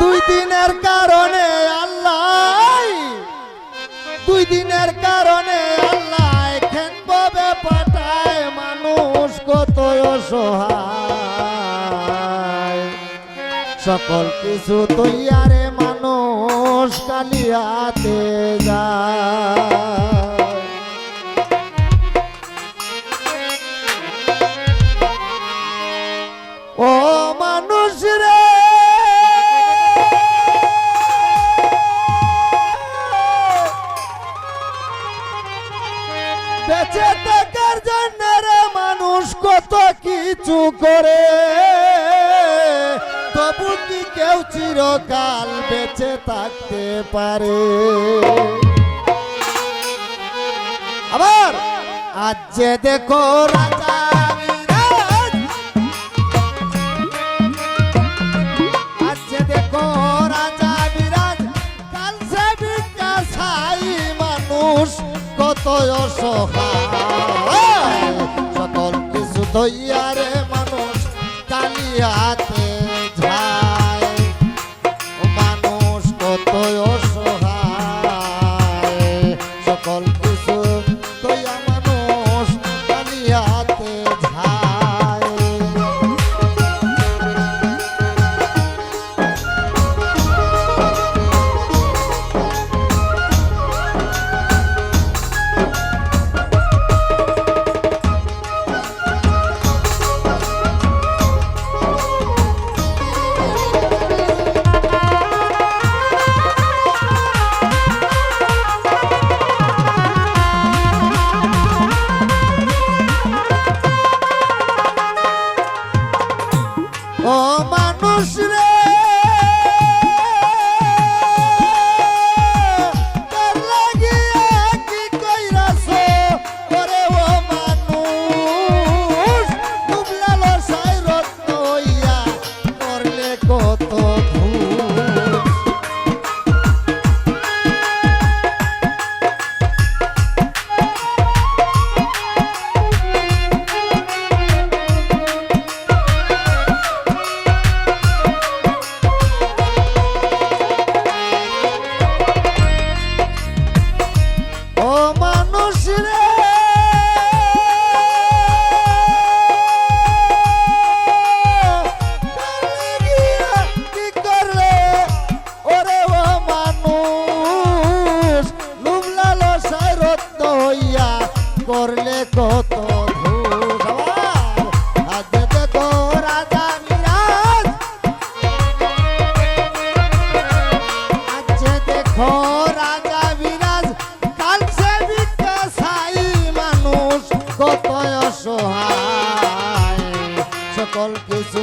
দুই দিনের কারণে আল্লাহ, দুই দিনের কারণে আল্লাহ খেন পাবে পাঠায় মানুষ কত সকল কিছু তৈয়ারে মানুষ কালিয়াতে যায়। কিছু করে। তবু কি কেউ চিরকাল বেঁচে থাকতে পারে? আবার, আজ যে দেখো রাজা সকল কিছু দইয়ারে ও মানুষ রে। বিকাশাই মানুষ কত অসহায়। সকল কিছু